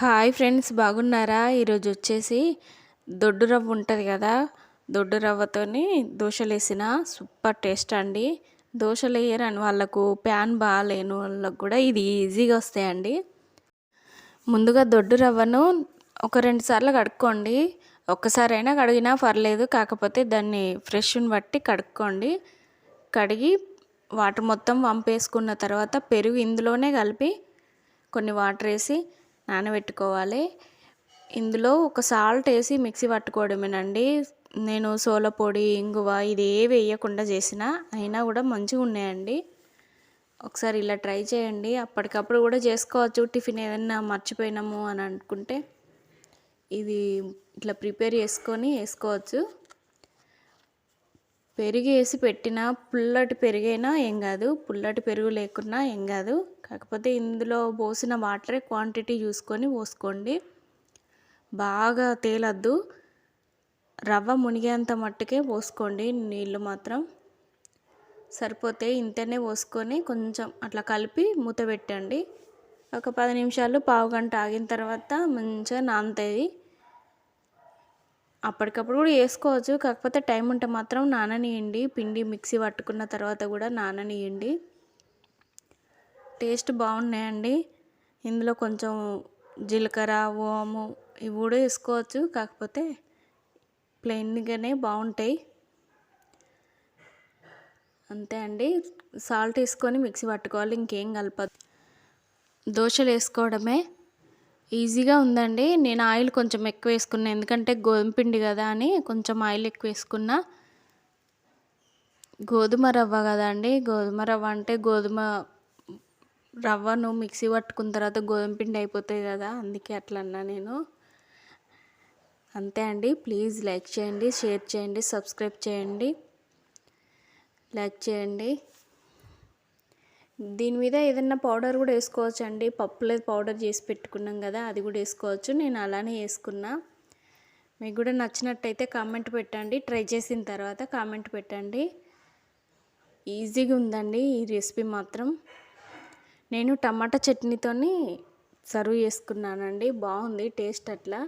Hi friends బాగున్నారా? ఈరోజు వచ్చేసి దొడ్డు రవ్వ ఉంటుంది కదా దొడ్డు రవ్వతోని దోశలు వేసిన సూపర్ టేస్ట్ అండి. దోశలు వేయరని వాళ్ళకు ప్యాన్ బాగాలేని వాళ్ళకు కూడా ఇది ఈజీగా వస్తాయండి. ముందుగా దొడ్డు రవ్వను ఒక రెండు సార్లు కడుక్కోండి. ఒక్కసారైనా కడిగినా పర్లేదు కాకపోతే దాన్ని ఫ్రెష్ని బట్టి కడుక్కోండి. కడిగి వాటర్ మొత్తం వంపేసుకున్న తర్వాత పెరుగు ఇందులోనే కలిపి కొన్ని వాటర్ వేసి నానబెట్టుకోవాలి. ఇందులో ఒక సాల్ట్ వేసి మిక్సీ పట్టుకోవడమేనండి. నేను సోల పొడి ఇంగువ ఇది ఏ వేయకుండా చేసిన అయినా కూడా మంచిగా ఉన్నాయండి. ఒకసారి ఇలా ట్రై చేయండి. అప్పటికప్పుడు కూడా చేసుకోవచ్చు. టిఫిన్ ఏదైనా మర్చిపోయినాము అని అనుకుంటే ఇది ఇట్లా ప్రిపేర్ చేసుకొని వేసుకోవచ్చు. పెరుగు వేసి పెట్టిన పుల్లటి పెరుగైనా ఏం కాదు. పుల్లటి పెరుగు లేకున్నా ఏం కాదు. కాకపోతే ఇందులో పోసిన వాటరే క్వాంటిటీ చూసుకొని పోసుకోండి. బాగా తేలద్దు. రవ్వ మునిగేంత మట్టుకే పోసుకోండి నీళ్ళు మాత్రం. సరిపోతే ఇంతనే పోసుకొని కొంచెం అట్లా కలిపి మూత పెట్టండి. ఒక పది నిమిషాలు పావు గంట ఆగిన తర్వాత మంచిగా నానుతుంది అప్పటికప్పుడు కూడా వేసుకోవచ్చు. కాకపోతే టైం ఉంటే మాత్రం నాననియండి. పిండి మిక్సీ పట్టుకున్న తర్వాత కూడా నాననియండి. టేస్ట్ బాగున్నాయండి. ఇందులో కొంచెం జీలకర్ర ఓము ఇవి కూడా వేసుకోవచ్చు. కాకపోతే ప్లెయిన్గానే బాగుంటాయి. అంతే అండి. సాల్ట్ వేసుకొని మిక్సీ పట్టుకోవాలి. ఇంకేం కలపదు. దోశలు వేసుకోవడమే. ఈజీగా ఉందండి. నేను ఆయిల్ కొంచెం ఎక్కువ వేసుకున్నా. ఎందుకంటే గోధుమ పిండి కదా అని కొంచెం ఆయిల్ ఎక్కువ వేసుకున్నా. గోధుమ రవ్వ కదా అండి. గోధుమ రవ్వ అంటే గోధుమ రవ్వను మిక్సీ పట్టుకున్న తర్వాత గోధుమ పిండి అయిపోతుంది కదా. అందుకే అట్లా అన్నా నేను. అంతే అండి. ప్లీజ్ లైక్ చేయండి షేర్ చేయండి సబ్స్క్రైబ్ చేయండి. లైక్ చేయండి. దీని మీద ఏదైనా పౌడర్ కూడా వేసుకోవచ్చు అండి పప్పులో పౌడర్ చేసి పెట్టుకున్నాం కదా అది కూడా వేసుకోవచ్చు. నేను అలానే వేసుకున్నా. మీకు కూడా నచ్చినట్టయితే కామెంట్ పెట్టండి. ట్రై చేసిన తర్వాత కామెంట్ పెట్టండి. ఈజీగా ఉందండి ఈ రెసిపీ మాత్రం. నేను టమాటా చట్నీతో సర్వ్ చేసుకున్నానండి. బాగుంది టేస్ట్ అట్లా.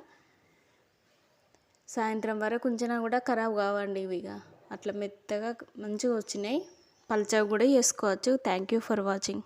సాయంత్రం వరకు ఉంచినా కూడా ఖరాబ్ కావండి ఇవిగా అట్లా మెత్తగా మంచిగా వచ్చినాయి. పల్చగా కూడా చేసుకోవచ్చు థ్యాంక్ యూ ఫర్ వాచింగ్